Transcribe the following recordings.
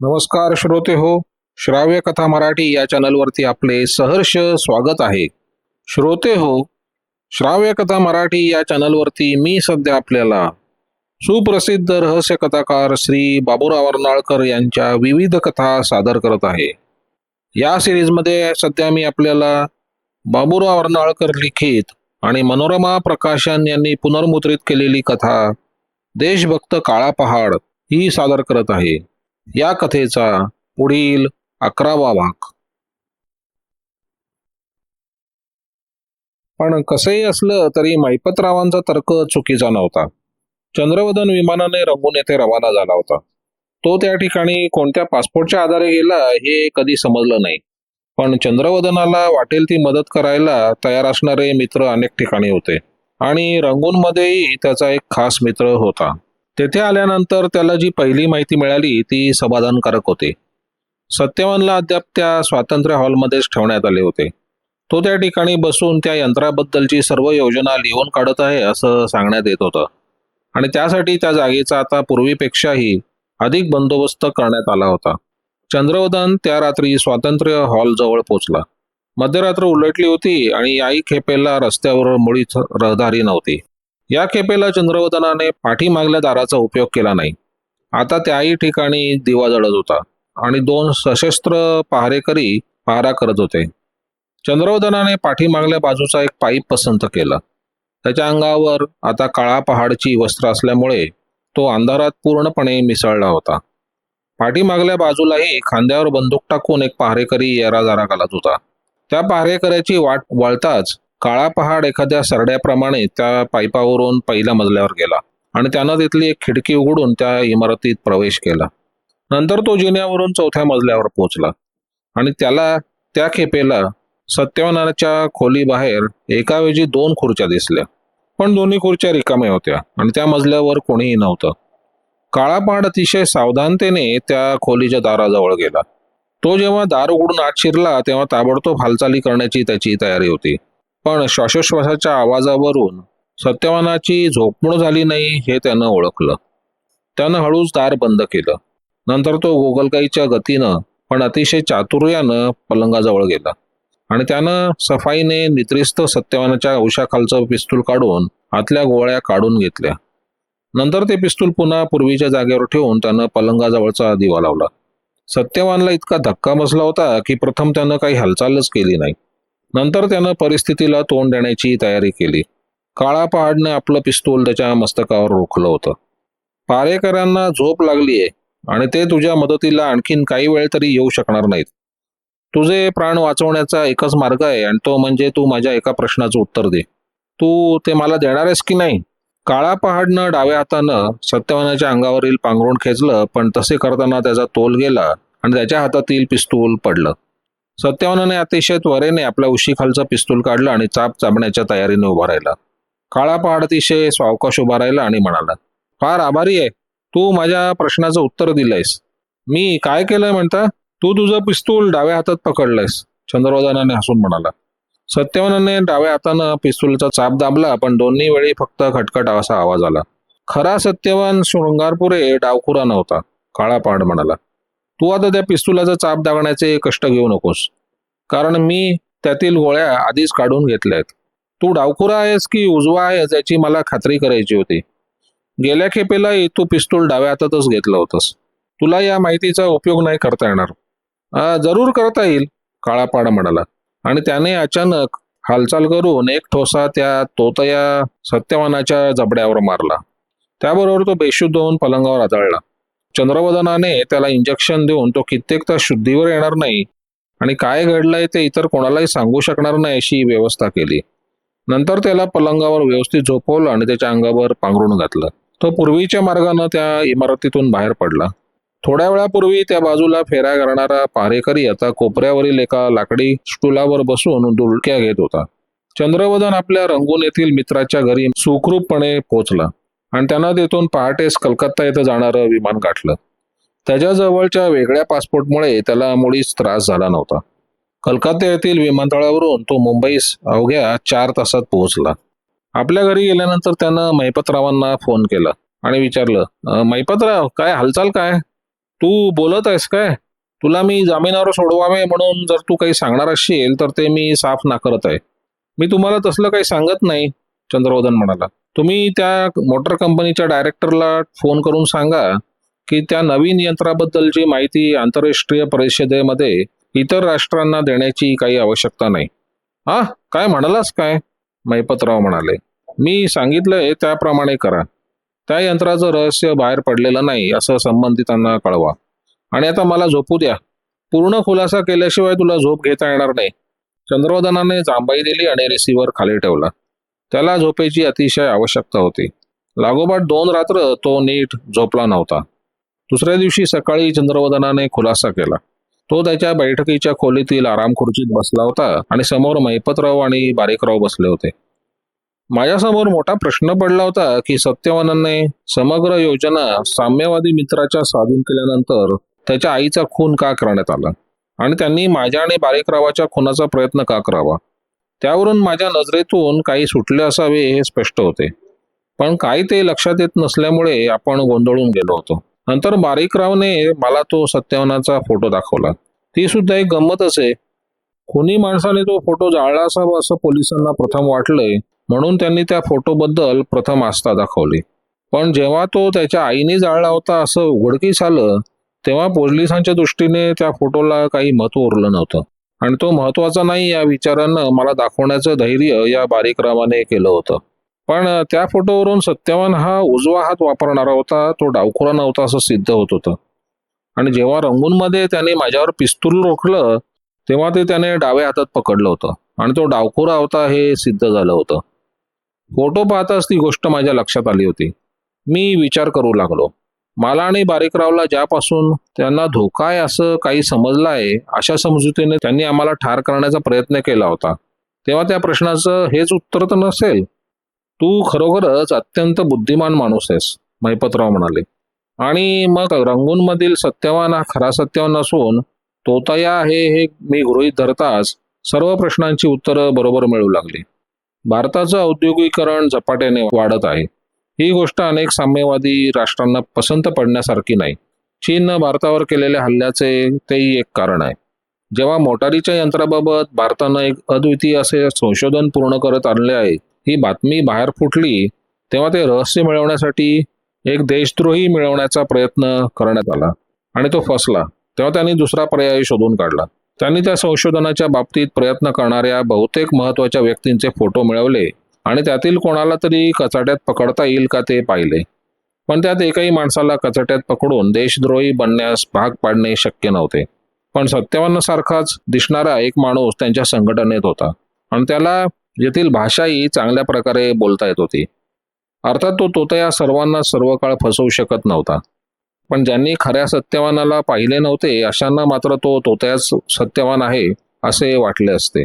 नमस्कार श्रोते हो श्राव्य कथा मराठी या चॅनलवरती आपले सहर्ष स्वागत आहे. श्रोते हो श्राव्य कथा मराठी या चॅनलवरती मी सध्या आपल्याला सुप्रसिद्ध रहस्य कथाकार श्री बाबूराव अर्नाळकर यांच्या विविध कथा सादर करत आहे. या सिरीजमध्ये सध्या मी आपल्याला बाबूराव अर्नाळकर लिखित आणि मनोरमा प्रकाशन यांनी पुनर्मुद्रित केलेली कथा देशभक्त काळा पहाड ही सादर करत आहे. या कथेचा पुढील अकरावा भाग. पण कसंही असलं तरी मैपतरावांचा तर्क चुकीचा नव्हता. चंद्रवदन विमानाने रंगून येथे रवाना झाला होता. तो त्या ठिकाणी कोणत्या पासपोर्टच्या आधारे गेला हे कधी समजलं नाही. पण चंद्रवदनाला वाटेल ती मदत करायला तयार असणारे मित्र अनेक ठिकाणी होते. आणि रंगूनमध्येही त्याचा एक खास मित्र होता. तेथे आल्यानंतर त्याला जी पहिली माहिती मिळाली ती समाधानकारक होती. सत्यवानला अद्याप त्या स्वातंत्र्य हॉलमध्येच ठेवण्यात आले होते. तो त्या ठिकाणी बसून त्या यंत्राबद्दलची सर्व योजना लिहून काढत आहे असं सांगण्यात येत होतं. आणि त्यासाठी त्या जागेचा आता पूर्वीपेक्षाही अधिक बंदोबस्त करण्यात आला होता. चंद्रवदन त्या रात्री स्वातंत्र्य हॉल जवळ पोचला. मध्यरात्र उलटली होती आणि आई खेपेला रस्त्यावर मुळीच रहदारी नव्हती. या खेपेला चंद्रवदनाने पाठीमागल्या दाराचा उपयोग केला नाही. आता त्याही ठिकाणी दिवा जळत होता आणि दोन सशस्त्र पहारेकरी पहारा करत होते. चंद्रवदनाने पाठीमागल्या बाजूचा एक पाईप पसंत केला. त्याच्या अंगावर आता काळा पहाडची वस्त्र असल्यामुळे तो अंधारात पूर्णपणे मिसळला होता. पाठीमागल्या बाजूलाही खांद्यावर बंदूक टाकून एक पहारेकरी येराजारा घालत होता. त्या पहारेकऱ्याची वाट वळताच काळा पहाड एखाद्या सरड्याप्रमाणे त्या पाईपावरून पहिल्या मजल्यावर गेला आणि त्यानं तिथली एक खिडकी उघडून त्या इमारतीत प्रवेश केला. नंतर तो जिन्यावरून चौथ्या मजल्यावर पोहोचला आणि त्याला त्या खेपेला सत्यवानाच्या खोलीबाहेर एकाऐवजी दोन खुर्च्या दिसल्या. पण दोन्ही खुर्च्या रिकाम्या होत्या आणि त्या मजल्यावर कोणीही नव्हतं. काळा पहाड अतिशय सावधानतेने त्या खोलीच्या दाराजवळ गेला. तो जेव्हा दार उघडून आत शिरला तेव्हा ताबडतोब हालचाली करण्याची त्याची तयारी होती. पण श्वासोश्वासाच्या आवाजावरून सत्यवानाची झोपमूळ झाली नाही हे त्यानं ओळखलं. त्यानं हळूच दार बंद केलं. नंतर तो गोगलगाईच्या गतीनं पण अतिशय चातुर्यानं पलंगाजवळ गेला आणि त्यानं सफाईने नित्रिस्त सत्यवानाच्या औशाखालचं पिस्तूल काढून आतल्या गोळ्या काढून घेतल्या. नंतर ते पिस्तूल पुन्हा पूर्वीच्या जागेवर ठेवून त्यानं पलंगाजवळचा दिवा लावला. सत्यवानला इतका धक्का बसला होता की प्रथम त्यानं काही हालचालच केली नाही. नंतर त्यानं परिस्थितीला तोंड देण्याची तयारी केली. काळा पहाडने आपलं पिस्तूल त्याच्या मस्तकावर रोखलं होतं. पारेकरांना झोप लागलीये आणि ते तुझ्या मदतीला आणखीन काही वेळ तरी येऊ शकणार नाहीत. तुझे प्राण वाचवण्याचा एकच मार्ग आहे आणि तो म्हणजे तू माझ्या एका प्रश्नाचं उत्तर दे. तू ते मला देणार आहेस की नाही? काळा पहाडनं डाव्या हातानं सत्यवानाच्या अंगावरील पांघरुण खेचलं पण तसे करताना त्याचा तोल गेला आणि त्याच्या हातातील पिस्तूल पडलं. सत्यवानाने अतिशय त्वरेने आपल्या उशीखालचा पिस्तूल काढला आणि चाप चाबण्याच्या तयारीने उभा राहिला. काळा पहाड अतिशय सावकाश उभा राहिला आणि म्हणाला फार आभारी आहे. तू माझ्या प्रश्नाचं उत्तर दिलंयस. मी काय केलंय म्हणता? तू तुझं पिस्तूल डाव्या हातात पकडलंयस. चंद्रवदनाने हसून म्हणाला सत्यवानाने डाव्या हातानं पिस्तूलचा चाप दाबला पण दोन्ही वेळी फक्त खटखट असा आवाज आला. खरा सत्यवान शृंगारपुरे डावखुरा नव्हता. काळा पहाड म्हणाला तू आता त्या पिस्तुलाचा चाप दागण्याचे कष्ट घेऊ नकोस. कारण मी त्यातील गोळ्या आधीच काढून घेतल्या आहेत तू डावखुरा आहेस की उजवा आहेस याची मला खात्री करायची होती. गेल्या खेपेलाही तू पिस्तूल डाव्या हातातच घेतलं होतंस. तुला या माहितीचा उपयोग नाही करता येणार. जरूर करता येईल काळापाडा म्हणाला. आणि त्याने अचानक हालचाल करून एक ठोसा त्या तोतया सत्यवानाच्या जबड्यावर मारला. त्याबरोबर तो बेशुद्ध होऊन पलंगावर आदळला. चंद्रवदनाने त्याला इंजेक्शन देऊन तो कित्येक तास शुद्धीवर येणार नाही. आणि काय घडलंय ते इतर कोणालाही सांगू शकणार नाही अशी व्यवस्था केली. नंतर त्याला पलंगावर व्यवस्थित झोपवलं आणि त्याच्या अंगावर पांघरून घातलं. तो पूर्वीच्या मार्गानं त्या इमारतीतून बाहेर पडला. थोड्या वेळापूर्वी त्या बाजूला फेऱ्या करणारा पारेकरी आता कोपऱ्यावरील एका लाकडी स्टुलावर बसून दुलक्या घेत होता. चंद्रवदन आपल्या रंगून येथील मित्राच्या घरी सुखरूपपणे पोहोचला. आणि त्यांना तिथून पहाटेस कलकत्ता येथे जाणारं विमान गाठलं. त्याच्याजवळच्या वेगळ्या पासपोर्टमुळे त्याला मुळीच त्रास झाला नव्हता. कलकत्ता येथील विमानतळावरून तो मुंबईस अवघ्या चार तासात पोहोचला. आपल्या घरी गेल्यानंतर त्यानं महिपतरावांना फोन केला आणि विचारलं महिपतराव काय हालचाल काय? तू बोलत आहेस काय? तुला मी जामिनावर सोडवावे म्हणून जर तू काही सांगणार असशील तर ते मी साफ नाकारत आहे. मी तुम्हाला तसलं काही सांगत नाही चंद्रवदन म्हणाला. तुम्ही त्या मोटर कंपनीच्या डायरेक्टरला फोन करून सांगा की त्या नवीन यंत्राबद्दलची माहिती आंतरराष्ट्रीय परिषदेमध्ये इतर राष्ट्रांना देण्याची काही आवश्यकता नाही. हा काय म्हणालास काय? मैपतराव म्हणाले. मी सांगितलंय त्याप्रमाणे करा. त्या यंत्राचं रहस्य बाहेर पडलेलं नाही असं संबंधितांना कळवा. आणि आता मला झोपू द्या. पूर्ण खुलासा केल्याशिवाय तुला झोप घेता येणार नाही. चंद्रवदनाने जांभाई दिली आणि रिसिव्हर खाली ठेवला. त्याला झोपेची अतिशय आवश्यकता होती. लागोपाठ दोन रात्र तो नीट झोपला नव्हता. दुसऱ्या दिवशी सकाळी चंद्रवदनाने खुलासा केला. तो त्याच्या बैठकीच्या खोलीतील आराम खुर्चीत बसला होता आणि समोर महिपतराव आणि बारीकराव बसले होते. माझ्यासमोर मोठा प्रश्न पडला होता की सत्यवानाने समग्र योजना साम्यवादी मित्राच्या साधून केल्यानंतर त्याच्या आईचा खून का करण्यात आला? आणि त्यांनी माझ्या आणि बारीकरावाच्या खुनाचा प्रयत्न का करावा? त्यावरून माझ्या नजरेतून काही सुटले असावे हे स्पष्ट होते. पण काही ते लक्षात येत नसल्यामुळे आपण गोंधळून गेलो होतो. नंतर बारीकरावने मला तो सत्यवनाचा फोटो दाखवला. ती सुद्धा एक गंमतच आहे कोणी माणसाने तो फोटो जाळला असावा असं पोलिसांना प्रथम वाटलंय म्हणून त्यांनी त्या फोटोबद्दल प्रथम आस्था दाखवली. पण जेव्हा तो त्याच्या आईने जाळला होता असं उघडकीस आलं तेव्हा पोलिसांच्या दृष्टीने त्या फोटोला काही महत्त्व उरलं नव्हतं. आणि तो महत्त्वाचा नाही या विचारानं मला दाखवण्याचं धैर्य या बारीकरामाने केलं होतं. पण त्या फोटोवरून सत्यवान हा उजवा हात वापरणारा होता तो डावखुरा नव्हता असं सिद्ध होत होतं. आणि जेव्हा रंगूनमध्ये त्याने माझ्यावर पिस्तूल रोखलं तेव्हा ते त्याने डाव्या हातात पकडलं होतं. आणि तो डावखुरा होता हे सिद्ध झालं होतं. फोटो पाहताच ती गोष्ट माझ्या लक्षात आली होती. मी विचार करू लागलो. मला आणि बारीकरावला ज्यापासून त्यांना धोका आहे असं काही समजलं आहे अशा समजुतीने त्यांनी आम्हाला ठार करण्याचा प्रयत्न केला होता. तेव्हा त्या प्रश्नाचं हेच उत्तर तर नसेल. तू खरोखरच अत्यंत बुद्धिमान माणूस आहेस महिपतराव म्हणाले. आणि मग रंगूनमधील सत्यवान हा खरा सत्यवान असून तोतया आहे हे मी गृहीत धरताच सर्व प्रश्नांची उत्तरं बरोबर मिळू लागली. भारताचं औद्योगिकरण झपाट्याने वाढत आहे. ही गोष्ट अनेक साम्यवादी राष्ट्रांना पसंत पडण्यासारखी नाही. चीननं भारतावर केलेल्या हल्ल्याचे तेही एक कारण आहे. जेव्हा मोटारीच्या यंत्राबाबत भारतानं एक अद्वितीय असे संशोधन पूर्ण करत आणले आहे ही बातमी बाहेर फुटली तेव्हा ते रहस्य मिळवण्यासाठी एक देशद्रोही मिळवण्याचा प्रयत्न करण्यात आला आणि तो फसला. तेव्हा त्यांनी दुसरा पर्याय शोधून काढला. त्यांनी त्या संशोधनाच्या बाबतीत प्रयत्न करणाऱ्या बहुतेक महत्त्वाच्या व्यक्तींचे फोटो मिळवले. आणि त्यातील कोणाला तरी कचाट्यात पकडता येईल का ते पाहिले. पण त्यात एकाही माणसाला कचाट्यात पकडून देशद्रोही बनण्यास भाग पाडणे शक्य नव्हते. पण सत्यवानासारखाच दिसणारा एक माणूस त्यांच्या संघटनेत होता आणि त्याला येथील भाषाही चांगल्या प्रकारे बोलता येत होती. अर्थात तो तोतया सर्वांना सर्व काळ फसवू शकत नव्हता. पण ज्यांनी खऱ्या सत्यवानाला पाहिले नव्हते अशांना मात्र तो तोतयाच सत्यवान आहे असे वाटले असते.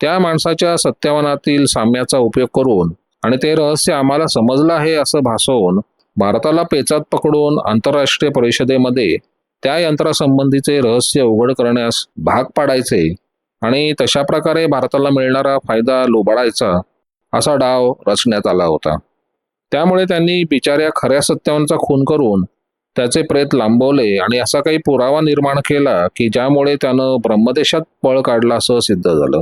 त्या माणसाच्या सत्यवानातील साम्याचा उपयोग करून आणि ते रहस्य आम्हाला समजलं आहे असं भासवून भारताला पेचात पकडून आंतरराष्ट्रीय परिषदेमध्ये त्या यंत्रासंबंधीचे रहस्य उघड करण्यास भाग पाडायचे आणि तशा प्रकारे भारताला मिळणारा फायदा लोबाडायचा असा डाव रचण्यात आला होता. त्यामुळे त्यांनी बिचाऱ्या खऱ्या सत्यावांचा खून करून त्याचे प्रेत लांबवले आणि असा काही पुरावा निर्माण केला की ज्यामुळे त्यानं ब्रह्मदेशात पळ काढला असं सिद्ध झालं.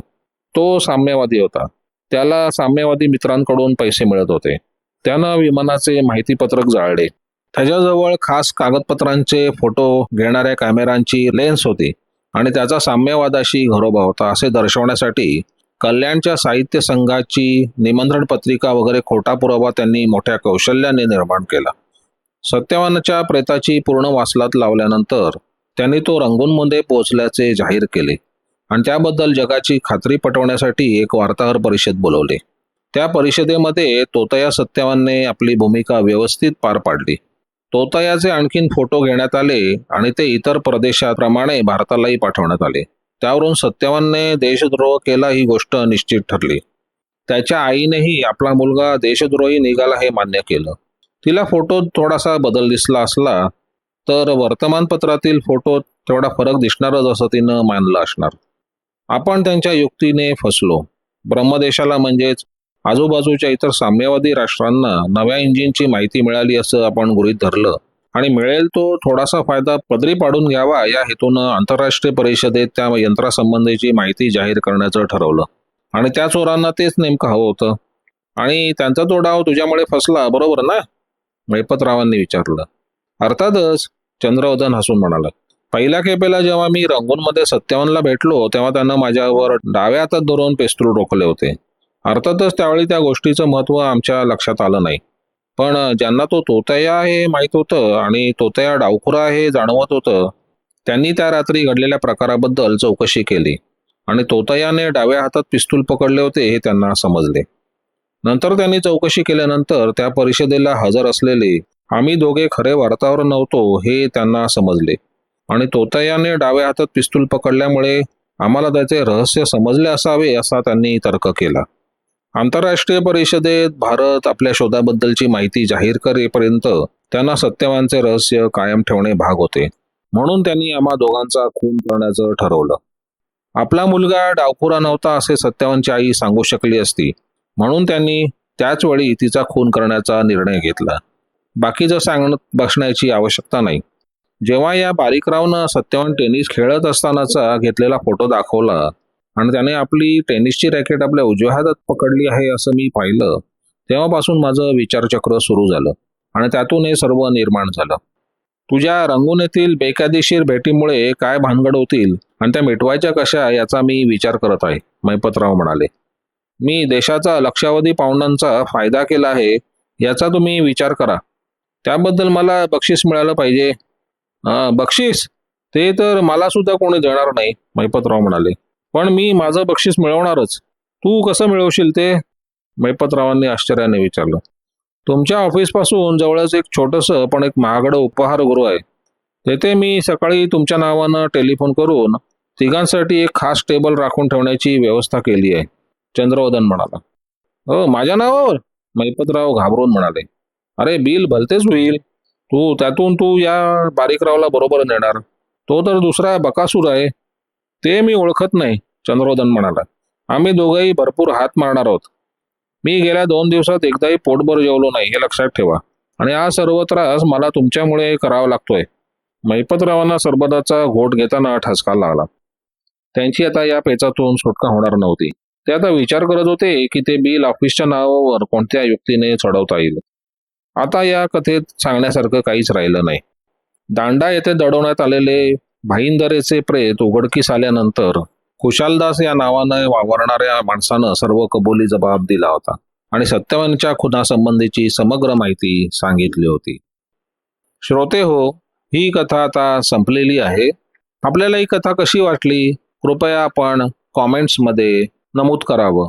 तो साम्यवादी होता. त्याला साम्यवादी मित्रांकडून पैसे मिळत होते. त्यानं विमानाचे माहितीपत्रक जाळले. त्याच्याजवळ खास कागदपत्रांचे फोटो घेणाऱ्या कॅमेरांची लेन्स होती आणि त्याचा साम्यवादाशी घरोबा होता असे दर्शवण्यासाठी कल्याणच्या साहित्य संघाची निमंत्रण पत्रिका वगैरे खोटा पुरावा त्यांनी मोठ्या कौशल्याने निर्माण केला. सत्यवानाच्या प्रेताची पूर्ण वासलात लावल्यानंतर त्यांनी तो रंगूनमध्ये पोहोचल्याचे जाहीर केले. आणि त्याबद्दल जगाची खात्री पटवण्यासाठी एक वार्ताहर परिषद बोलवली. त्या परिषदेमध्ये तोतया सत्यवानने आपली भूमिका व्यवस्थित पार पाडली. तोतयाचे आणखीन फोटो घेण्यात आले आणि ते इतर प्रदेशाप्रमाणे भारतालाही पाठवण्यात आले. त्यावरून सत्यवानने देशद्रोह केला ही गोष्ट निश्चित ठरली. त्याच्या आईनेही आपला मुलगा देशद्रोही निघाला हे मान्य केलं. तिला फोटोत थोडासा बदल दिसला असला तर वर्तमानपत्रातील फोटोत तेवढा फरक दिसणारच असं तिनं मानलं असणार. आपण त्यांच्या युक्तीने फसलो. ब्रह्मदेशाला म्हणजेच आजूबाजूच्या इतर साम्यवादी राष्ट्रांना नव्या इंजिनची माहिती मिळाली असं आपण गृहीत धरलं. आणि मिळेल तो थोडासा फायदा पदरी पाडून घ्यावा या हेतूनं आंतरराष्ट्रीय परिषदेत त्या यंत्रासंबंधीची माहिती जाहीर करण्याचं ठरवलं. आणि त्या चोरांना तेच नेमकं हवं होतं. आणि त्यांचा तो डाव तुझ्यामुळे फसला बरोबर ना? मैपतरावांनी विचारलं. अर्थातच चंद्रवदन हसून म्हणाला पहिल्या खेपेला जेव्हा मी रंगूनमध्ये सत्यावनला भेटलो तेव्हा त्यानं माझ्यावर डाव्या हातात धरून पेस्तूल रोखले होते. अर्थातच त्यावेळी त्या गोष्टीचं महत्त्व आमच्या लक्षात आलं नाही. पण ज्यांना तो तोतया हे माहीत होतं आणि तोतया डावखुरा हे जाणवत होतं त्यांनी त्या रात्री घडलेल्या प्रकाराबद्दल चौकशी केली आणि तोतयाने डाव्या हातात पिस्तूल पकडले होते हे त्यांना समजले. नंतर त्यांनी चौकशी केल्यानंतर त्या परिषदेला हजर असलेले आम्ही दोघे खरे वार्तावर नव्हतो हे त्यांना समजले. आणि तोतयाने डाव्या हातात पिस्तूल पकडल्यामुळे आम्हाला त्याचे रहस्य समजले असावे असा त्यांनी तर्क केला. आंतरराष्ट्रीय परिषदेत भारत आपल्या शोधाबद्दलची माहिती जाहीर करेपर्यंत त्यांना सत्यवानचे रहस्य कायम ठेवणे भाग होते. म्हणून त्यांनी आम्हा दोघांचा खून करण्याचं ठरवलं. आपला मुलगा डावखुरा नव्हता असे सत्यवानची आई सांगू शकली असती. म्हणून त्यांनी त्याच वेळी तिचा खून करण्याचा निर्णय घेतला. बाकीचं सांगणं बसण्याची आवश्यकता नाही. जेव्हा या बारीकरावनं सत्यवान टेनिस खेळत असतानाचा घेतलेला फोटो दाखवला आणि त्याने आपली टेनिसची रॅकेट आपल्या उजव्या हातात पकडली आहे असं मी पाहिलं तेव्हापासून माझं विचारचक्र सुरू झालं आणि त्यातून हे सर्व निर्माण झालं. तुझ्या रंगून येथील बेकायदेशीर भेटीमुळे काय भानगड होतील आणि त्या मिटवायच्या कशा याचा मी विचार करत आहे मैपतराव म्हणाले. मी देशाचा लक्षावधी पाहुण्यांचा फायदा केला आहे याचा तुम्ही विचार करा. त्याबद्दल मला बक्षीस मिळालं पाहिजे. हा बक्षीस. ते तर मला सुद्धा कोणी देणार नाही मैपतराव म्हणाले. पण मी माझं बक्षीस मिळवणारच. तू कसं मिळवशील ते? मैपतरावांनी आश्चर्याने विचारलं. तुमच्या ऑफिसपासून जवळच एक छोटंसं पण एक महागडं उपहारगृह आहे. तेथे मी सकाळी तुमच्या नावानं टेलिफोन करून तिघांसाठी एक खास टेबल राखून ठेवण्याची व्यवस्था केली आहे चंद्रवदन म्हणाला. हो माझ्या नावावर? मैपतराव घाबरून म्हणाले. अरे बिल भलतेच होईल. तू त्यातून तू या बारीकरावला बरोबर नेणार तो तर दुसरा बकासूर आहे. ते मी ओळखत नाही चंद्रोदन म्हणाला. आम्ही दोघंही भरपूर हात मारणार आहोत. मी गेल्या दोन दिवसात एकदाही पोटभर जेवलो नाही हे लक्षात ठेवा. आणि हा सर्व त्रास मला तुमच्यामुळे करावा लागतोय. मैपतरावांना सरबदाचा घोट घेताना ठसका लागला. त्यांची आता या पेचातून सुटका होणार नव्हती. ते आता विचार करत होते की ते बिल ऑफिसच्या नावावर कोणत्या युक्तीने चढवता येईल. आता या कथेत सांगण्यासारखं काहीच राहिलं नाही. दांडा येथे दडवण्यात आलेले भाईंदरेचे प्रेत उघडकीस आल्यानंतर खुशालदास या नावाने वावरणाऱ्या माणसानं सर्व कबुली जबाब दिला होता आणि सत्यवानच्या खुनासंबंधीची समग्र माहिती सांगितली होती. श्रोते हो ही कथा आता संपलेली आहे. आपल्याला ही कथा कशी वाटली? कृपया आपण कॉमेंट्समध्ये नमूद करावं.